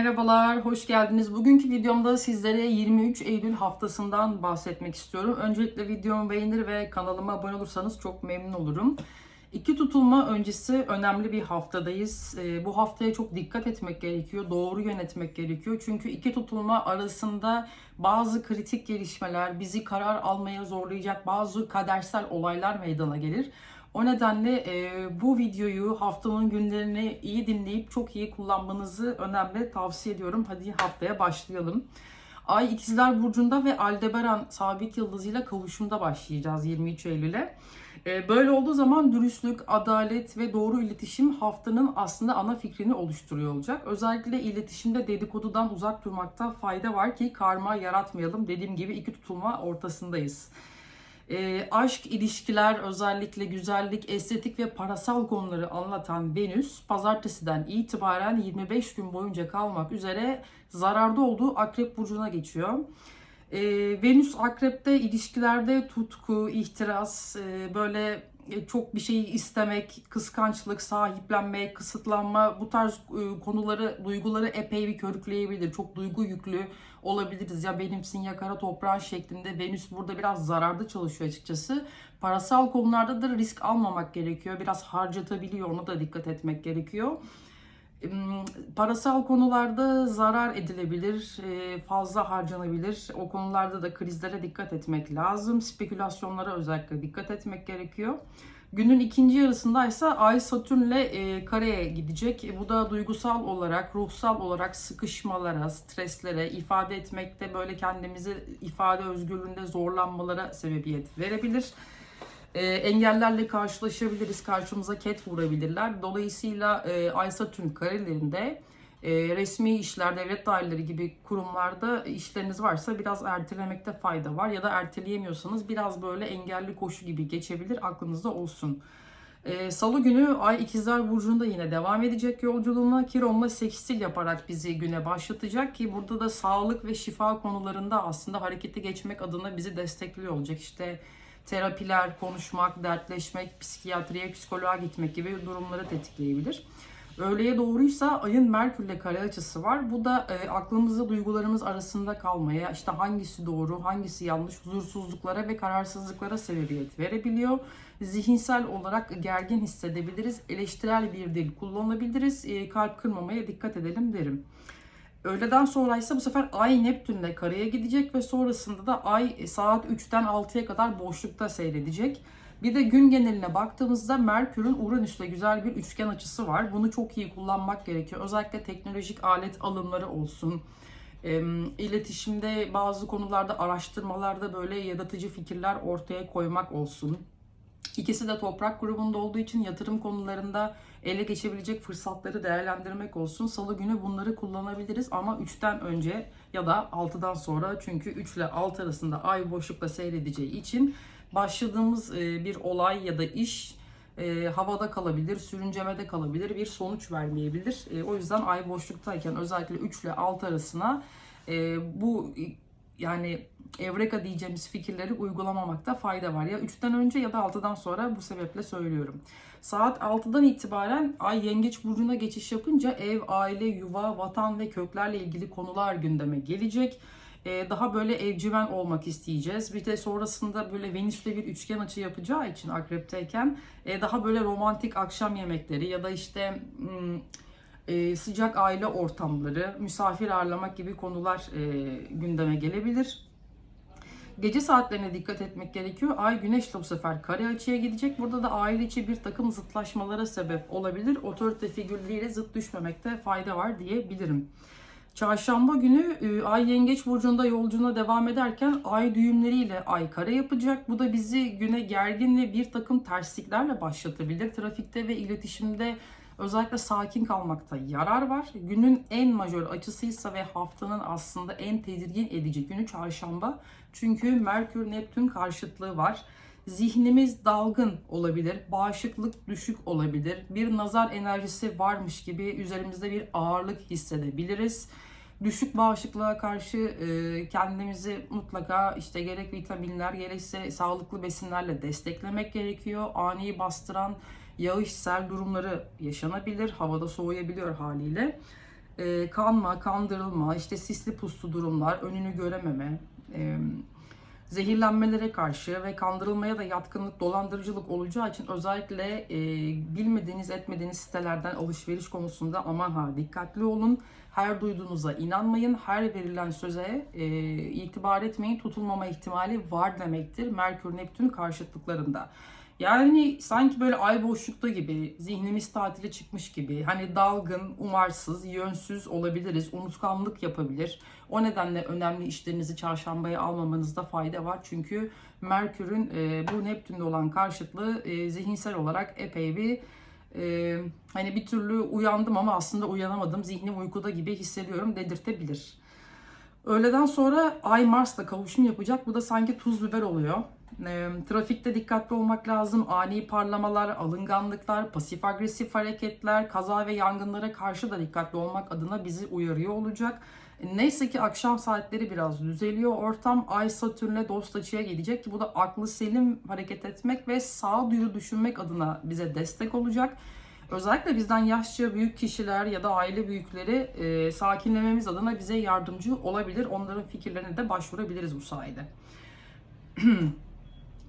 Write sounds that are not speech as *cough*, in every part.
Merhabalar, hoş geldiniz. Bugünkü videomda sizlere 23 Eylül haftasından bahsetmek istiyorum. Öncelikle videomu beğenir ve kanalıma abone olursanız çok memnun olurum. İki tutulma öncesi önemli bir haftadayız. Ee, Bu haftaya çok dikkat etmek gerekiyor, doğru yönetmek gerekiyor. Çünkü iki tutulma arasında bazı kritik gelişmeler, bizi karar almaya zorlayacak bazı kadersel olaylar meydana gelir. O nedenle e, bu videoyu haftanın günlerini iyi dinleyip çok iyi kullanmanızı önemli tavsiye ediyorum. Hadi haftaya başlayalım. Ay İkizler Burcu'nda ve Aldebaran sabit yıldızıyla kavuşumda başlayacağız 23 Eylül'e. E, böyle olduğu zaman dürüstlük, adalet ve doğru iletişim haftanın aslında ana fikrini oluşturuyor olacak. Özellikle iletişimde dedikodudan uzak durmakta fayda var ki karma yaratmayalım. Dediğim gibi iki tutulma ortasındayız. E, aşk, ilişkiler, özellikle güzellik, estetik ve parasal konuları anlatan Venüs, pazartesiden itibaren 25 gün boyunca kalmak üzere zararda olduğu Akrep Burcu'na geçiyor. E, Venüs Akrep'te ilişkilerde tutku, ihtiras, e, böyle e, çok bir şeyi istemek, kıskançlık, sahiplenme, kısıtlanma bu tarz e, konuları, duyguları epey bir körükleyebilir. Çok duygu yüklü olabiliriz. Ya benimsin ya kara toprağın şeklinde. Venüs burada biraz zararda çalışıyor açıkçası. Parasal konularda da risk almamak gerekiyor. Biraz harcatabiliyor. Ona da dikkat etmek gerekiyor. Parasal konularda zarar edilebilir, e, fazla harcanabilir. O konularda da krizlere dikkat etmek lazım. Spekülasyonlara özellikle dikkat etmek gerekiyor. Günün ikinci yarısında ise Ay Satürn'le e, kareye gidecek. E, Bu da duygusal olarak, ruhsal olarak sıkışmalara, streslere, ifade etmekte böyle kendimizi ifade özgürlüğünde zorlanmalara sebebiyet verebilir. E, engellerle karşılaşabiliriz, karşımıza ket vurabilirler. Dolayısıyla e, Ay Satürn karelerinde e, resmi işler, devlet daireleri gibi kurumlarda işleriniz varsa biraz ertelemekte fayda var. Ya da erteleyemiyorsanız biraz böyle engelli koşu gibi geçebilir, aklınızda olsun. E, Salı günü Ay İkizler Burcu'nda yine devam edecek yolculuğuna. Kiron'la sekstil yaparak bizi güne başlatacak ki burada da sağlık ve şifa konularında aslında harekete geçmek adına bizi destekliyor olacak. İşte terapiler, konuşmak, dertleşmek, psikiyatriye, psikoloğa gitmek gibi durumları tetikleyebilir. Öğleye doğruysa ayın Merkür'le kare açısı var. Bu da e, aklımızda duygularımız arasında kalmaya, işte hangisi doğru, hangisi yanlış, huzursuzluklara ve kararsızlıklara sebebiyet verebiliyor. Zihinsel olarak gergin hissedebiliriz, eleştirel bir dil kullanabiliriz, e, kalp kırmamaya dikkat edelim derim. Öğleden sonra ise bu sefer Ay Neptün'le kareye gidecek ve sonrasında da Ay saat 3'ten 6'ya kadar boşlukta seyredecek. Bir de gün geneline baktığımızda Merkür'ün Uranüs'le güzel bir üçgen açısı var. Bunu çok iyi kullanmak gerekiyor. Özellikle teknolojik alet alımları olsun. E, iletişimde bazı konularda araştırmalarda böyle yaratıcı fikirler ortaya koymak olsun. İkisi de toprak grubunda olduğu için yatırım konularında ele geçebilecek fırsatları değerlendirmek olsun. Salı günü bunları kullanabiliriz ama 3'ten önce ya da 6'dan sonra çünkü 3 ile 6 arasında ay boşlukla seyredeceği için başladığımız e, bir olay ya da iş e, havada kalabilir, sürüncemede kalabilir, bir sonuç vermeyebilir. E, o yüzden ay boşluktayken özellikle 3 ile 6 arasına bu yani evreka diyeceğimiz fikirleri uygulamamakta fayda var. Ya 3'ten önce ya da 6'dan sonra bu sebeple söylüyorum. Saat 6'dan itibaren Ay Yengeç Burcu'na geçiş yapınca ev, aile, yuva, vatan ve köklerle ilgili konular gündeme gelecek. Ee, daha böyle evcimen olmak isteyeceğiz. Bir de sonrasında böyle Venüs'le bir üçgen açı yapacağı için akrepteyken e, daha böyle romantik akşam yemekleri ya da işte... Hmm, e, sıcak aile ortamları, misafir ağırlamak gibi konular e, gündeme gelebilir. Gece saatlerine dikkat etmek gerekiyor. Ay güneşle bu sefer kare açıya gidecek. Burada da aile içi bir takım zıtlaşmalara sebep olabilir. Otorite figürleriyle zıt düşmemekte fayda var diyebilirim. Çarşamba günü e, Ay Yengeç Burcu'nda yolculuğuna devam ederken Ay düğümleriyle Ay kare yapacak. Bu da bizi güne gergin ve bir takım tersliklerle başlatabilir. Trafikte ve iletişimde özellikle sakin kalmakta yarar var. Günün en majör açısıysa ve haftanın aslında en tedirgin edici günü çarşamba. Çünkü Merkür Neptün karşıtlığı var. Zihnimiz dalgın olabilir, bağışıklık düşük olabilir, bir nazar enerjisi varmış gibi üzerimizde bir ağırlık hissedebiliriz. Düşük bağışıklığa karşı e, kendimizi mutlaka işte gerek vitaminler gerekse sağlıklı besinlerle desteklemek gerekiyor. Ani bastıran yağış, sel durumları yaşanabilir. Havada soğuyabiliyor haliyle. e, kanma, kandırılma, işte sisli puslu durumlar, önünü görememe, zehirlenmelere karşı ve kandırılmaya da yatkınlık, dolandırıcılık olacağı için özellikle e, bilmediğiniz, etmediğiniz sitelerden alışveriş konusunda aman ha dikkatli olun. Her duyduğunuza inanmayın. Her verilen söze e, itibar etmeyin. Tutulmama ihtimali var demektir. Merkür Neptün karşıtlıklarında. Yani sanki böyle ay boşlukta gibi, zihnimiz tatile çıkmış gibi, hani dalgın, umarsız, yönsüz olabiliriz, unutkanlık yapabilir. O nedenle önemli işlerinizi çarşambaya almamanızda fayda var. Çünkü Merkür'ün e, bu Neptün'de olan karşıtlığı e, zihinsel olarak epey bir e, hani bir türlü uyandım ama aslında uyanamadım, zihnim uykuda gibi hissediyorum dedirtebilir. Öğleden sonra Ay Mars'la kavuşum yapacak. Bu da sanki tuz biber oluyor. E, trafikte dikkatli olmak lazım. Ani parlamalar, alınganlıklar, pasif agresif hareketler, kaza ve yangınlara karşı da dikkatli olmak adına bizi uyarıyor olacak. Neyse ki akşam saatleri biraz düzeliyor. Ortam Ay Satürn'le dost açıya gelecek ki bu da aklı selim hareket etmek ve sağduyu düşünmek adına bize destek olacak. Özellikle bizden yaşça büyük kişiler ya da aile büyükleri e, sakinlememiz adına bize yardımcı olabilir. Onların fikirlerine de başvurabiliriz bu sayede. *clears throat*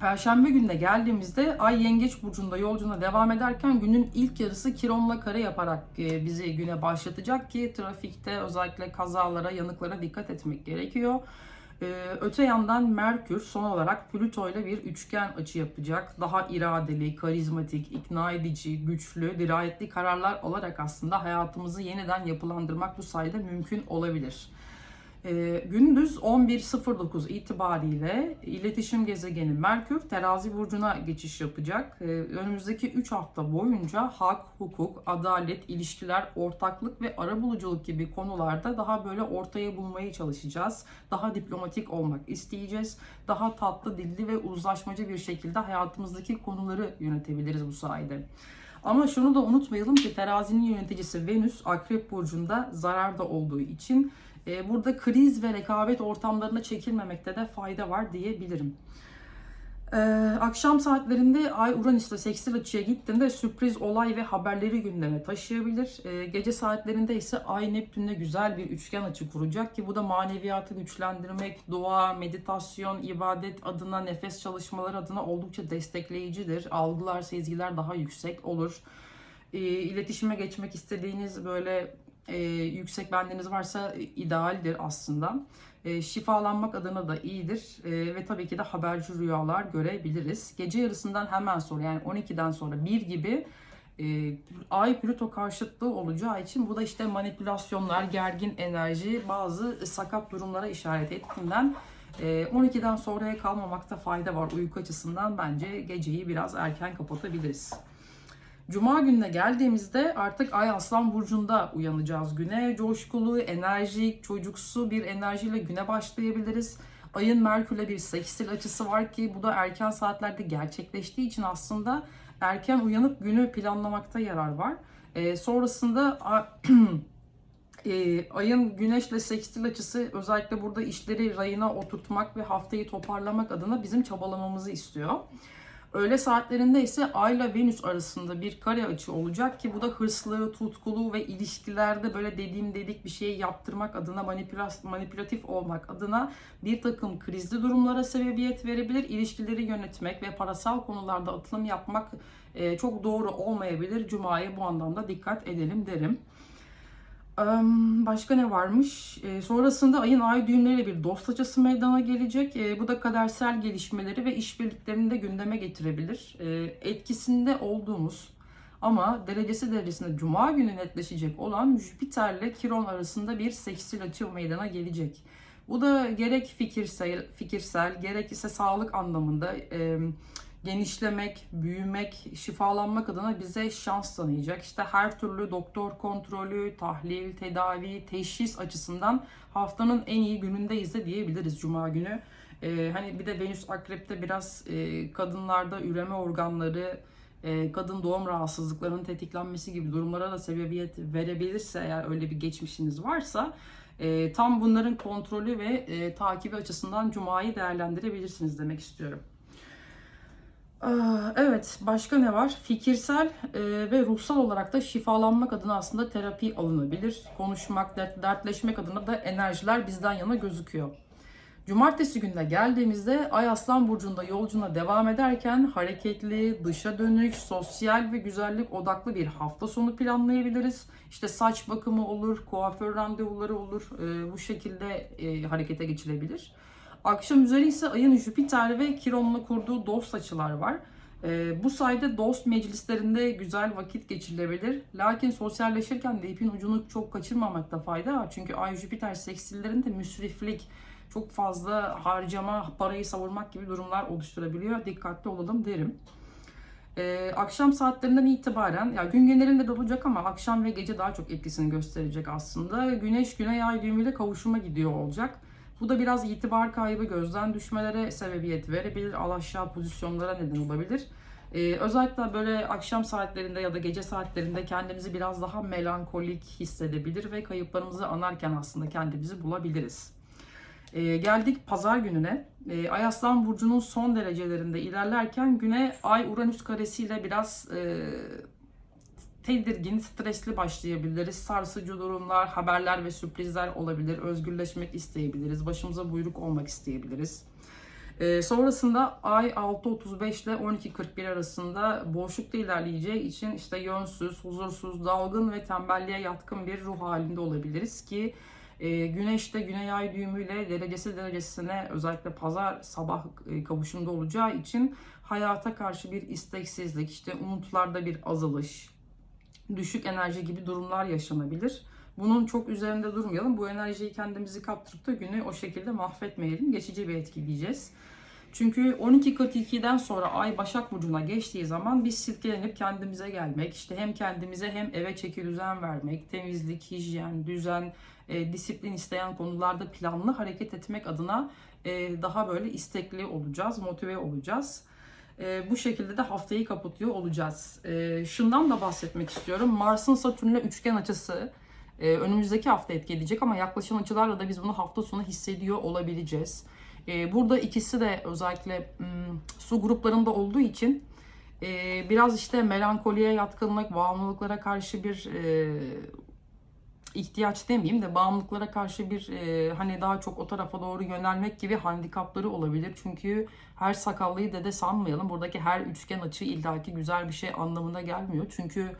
Perşembe gününe geldiğimizde Ay Yengeç Burcu'nda yolculuğuna devam ederken günün ilk yarısı Kiron'la kare yaparak e, bizi güne başlatacak ki trafikte özellikle kazalara, yanıklara dikkat etmek gerekiyor. Ee, öte yandan Merkür son olarak Plüto ile bir üçgen açı yapacak. Daha iradeli, karizmatik, ikna edici, güçlü, dirayetli kararlar alarak aslında hayatımızı yeniden yapılandırmak bu sayede mümkün olabilir. Ee, gündüz 11.09 itibariyle iletişim gezegeni Merkür terazi burcuna geçiş yapacak. Ee, önümüzdeki 3 hafta boyunca hak, hukuk, adalet, ilişkiler, ortaklık ve arabuluculuk gibi konularda daha böyle ortaya bulmaya çalışacağız. Daha diplomatik olmak isteyeceğiz. Daha tatlı dilli ve uzlaşmacı bir şekilde hayatımızdaki konuları yönetebiliriz bu sayede. Ama şunu da unutmayalım ki terazinin yöneticisi Venüs Akrep Burcu'nda zararda olduğu için e, burada kriz ve rekabet ortamlarına çekilmemekte de fayda var diyebilirim. Ee, akşam saatlerinde Ay Uranüs'te sekstil açıya gittiğinde sürpriz olay ve haberleri gündeme taşıyabilir. Ee, gece saatlerinde ise Ay Neptün'le güzel bir üçgen açı kuracak ki bu da maneviyatı güçlendirmek, dua, meditasyon, ibadet adına, nefes çalışmaları adına oldukça destekleyicidir. Algılar, sezgiler daha yüksek olur. Ee, iletişime geçmek istediğiniz böyle e, yüksek bendeniz varsa idealdir aslında. E, şifalanmak adına da iyidir e, ve tabii ki de haberci rüyalar görebiliriz. Gece yarısından hemen sonra yani 12'den sonra 1 gibi e, Ay Plüto karşıtlığı olacağı için bu da işte manipülasyonlar, gergin enerji, bazı sakat durumlara işaret ettiğinden e, 12'den sonraya kalmamakta fayda var uyku açısından bence geceyi biraz erken kapatabiliriz. Cuma gününe geldiğimizde artık Ay Aslan Burcu'nda uyanacağız güne. Coşkulu, enerjik, çocuksu bir enerjiyle güne başlayabiliriz. Ayın Merkür'le bir sekstil açısı var ki bu da erken saatlerde gerçekleştiği için aslında erken uyanıp günü planlamakta yarar var. Ee, sonrasında *clears throat* e, ayın güneşle sekstil açısı özellikle burada işleri rayına oturtmak ve haftayı toparlamak adına bizim çabalamamızı istiyor. Öğle saatlerinde ise Ay ile Venüs arasında bir kare açı olacak ki bu da hırslı, tutkulu ve ilişkilerde böyle dediğim dedik bir şeyi yaptırmak adına manipülatif olmak adına bir takım krizli durumlara sebebiyet verebilir. İlişkileri yönetmek ve parasal konularda atılım yapmak e, çok doğru olmayabilir. Cuma'ya bu anlamda dikkat edelim derim. Başka ne varmış? E, sonrasında ayın ay düğümleriyle bir dost açısı meydana gelecek. E, bu da kadersel gelişmeleri ve işbirliklerini de gündeme getirebilir. E, etkisinde olduğumuz ama derecesi derecesinde cuma günü netleşecek olan Jüpiter'le Kiron arasında bir sekstil açı meydana gelecek. Bu da gerek fikirsel, fikirsel gerek ise sağlık anlamında e, genişlemek, büyümek, şifalanmak adına bize şans tanıyacak. İşte her türlü doktor kontrolü, tahlil, tedavi, teşhis açısından haftanın en iyi günündeyiz de diyebiliriz Cuma günü. Ee, hani bir de Venüs Akrep'te biraz e, kadınlarda üreme organları, e, kadın doğum rahatsızlıklarının tetiklenmesi gibi durumlara da sebebiyet verebilirse eğer öyle bir geçmişiniz varsa e, tam bunların kontrolü ve e, takibi açısından Cuma'yı değerlendirebilirsiniz demek istiyorum. Ee, Evet, başka ne var? Fikirsel e, ve ruhsal olarak da şifalanmak adına aslında terapi alınabilir. Konuşmak, dert- dertleşmek adına da enerjiler bizden yana gözüküyor. Cumartesi gününe geldiğimizde Ay Aslan Burcu'nda yolcuna devam ederken hareketli, dışa dönük, sosyal ve güzellik odaklı bir hafta sonu planlayabiliriz. İşte saç bakımı olur, kuaför randevuları olur. Ee, bu şekilde e, harekete geçilebilir. Akşam üzeri ise ayın Jüpiter ve Kiron'la kurduğu dost açılar var. Ee, bu sayede dost meclislerinde güzel vakit geçirilebilir. Lakin sosyalleşirken de ipin ucunu çok kaçırmamakta fayda var. Çünkü Ay Jüpiter sekstillerinde müsriflik, çok fazla harcama, parayı savurmak gibi durumlar oluşturabiliyor. Dikkatli olalım derim. Ee, akşam saatlerinden itibaren, ya gün genelinde de olacak ama akşam ve gece daha çok etkisini gösterecek aslında. Güneş güney ay düğümüyle kavuşuma gidiyor olacak. Bu da biraz itibar kaybı, gözden düşmelere sebebiyet verebilir, alaşağı pozisyonlara neden olabilir. Ee, özellikle böyle akşam saatlerinde ya da gece saatlerinde kendimizi biraz daha melankolik hissedebilir ve kayıplarımızı anarken aslında kendimizi bulabiliriz. Ee, geldik pazar gününe. Ee, Ay Aslan Burcu'nun son derecelerinde ilerlerken güne Ay Uranüs karesiyle biraz e, tedirgin, stresli başlayabiliriz. Sarsıcı durumlar, haberler ve sürprizler olabilir. Özgürleşmek isteyebiliriz. Başımıza buyruk olmak isteyebiliriz. Ee, sonrasında ay 6.35 ile 12.41 arasında boşlukta ilerleyeceği için işte yönsüz, huzursuz, dalgın ve tembelliğe yatkın bir ruh halinde olabiliriz ki e, Güneş de Güney Ay düğümüyle derecesi derecesine özellikle pazar sabah e, kavuşumda olacağı için hayata karşı bir isteksizlik, işte umutlarda bir azalış, düşük enerji gibi durumlar yaşanabilir. Bunun çok üzerinde durmayalım. Bu enerjiyi kendimizi kaptırıp da günü o şekilde mahvetmeyelim. Geçici bir etkileyeceğiz. Çünkü 12.42'den sonra Ay Başak Burcu'na geçtiği zaman biz silkelenip kendimize gelmek, işte hem kendimize hem eve çeki düzen vermek, temizlik, hijyen, düzen, e, disiplin isteyen konularda planlı hareket etmek adına e, daha böyle istekli olacağız, motive olacağız. E, bu şekilde de haftayı kapatıyor olacağız. E, şundan da bahsetmek istiyorum. Mars'ın Satürn'le üçgen açısı e, önümüzdeki hafta etkileyecek ama yaklaşan açılarla da biz bunu hafta sonu hissediyor olabileceğiz. E, burada ikisi de özellikle m, su gruplarında olduğu için e, biraz işte melankoliye yatkınlık, bağımlılıklara karşı bir e, ihtiyaç demeyeyim de bağımlılıklara karşı bir e, hani daha çok o tarafa doğru yönelmek gibi handikapları olabilir. Çünkü her sakallıyı dede sanmayalım. Buradaki her üçgen açı illaki güzel bir şey anlamına gelmiyor. Çünkü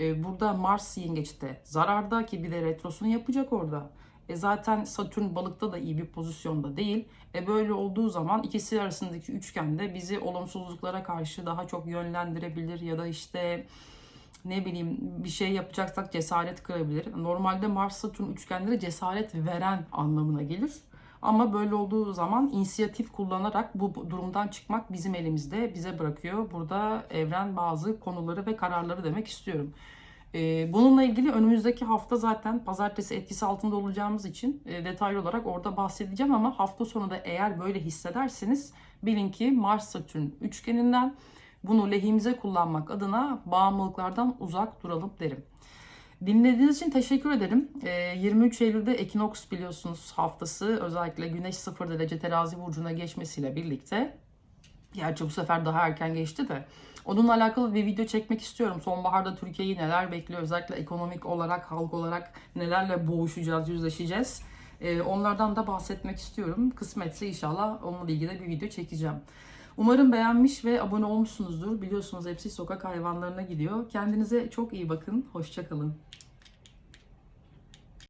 e, burada Mars yengeçte zararda ki bir de retrosunu yapacak orada. E zaten Satürn balıkta da iyi bir pozisyonda değil. E böyle olduğu zaman ikisi arasındaki üçgen de bizi olumsuzluklara karşı daha çok yönlendirebilir ya da işte ne bileyim bir şey yapacaksak cesaret kırabilir. Normalde Mars Satürn üçgenleri cesaret veren anlamına gelir. Ama böyle olduğu zaman inisiyatif kullanarak bu durumdan çıkmak bizim elimizde bize bırakıyor. Burada evren bazı konuları ve kararları demek istiyorum. Ee, bununla ilgili önümüzdeki hafta zaten pazartesi etkisi altında olacağımız için e, detaylı olarak orada bahsedeceğim ama hafta sonu da eğer böyle hissederseniz bilin ki Mars Satürn üçgeninden bunu lehimize kullanmak adına bağımlılıklardan uzak duralım derim. Dinlediğiniz için teşekkür ederim. Ee, 23 Eylül'de Ekinoks biliyorsunuz haftası özellikle Güneş 0 derece terazi burcuna geçmesiyle birlikte Gerçi bu sefer daha erken geçti de. Onunla alakalı bir video çekmek istiyorum. Sonbaharda Türkiye'yi neler bekliyor? Özellikle ekonomik olarak, halk olarak nelerle boğuşacağız, yüzleşeceğiz. Ee, onlardan da bahsetmek istiyorum. Kısmetse inşallah onunla ilgili bir video çekeceğim. Umarım beğenmiş ve abone olmuşsunuzdur. Biliyorsunuz hepsi sokak hayvanlarına gidiyor. Kendinize çok iyi bakın. Hoşçakalın.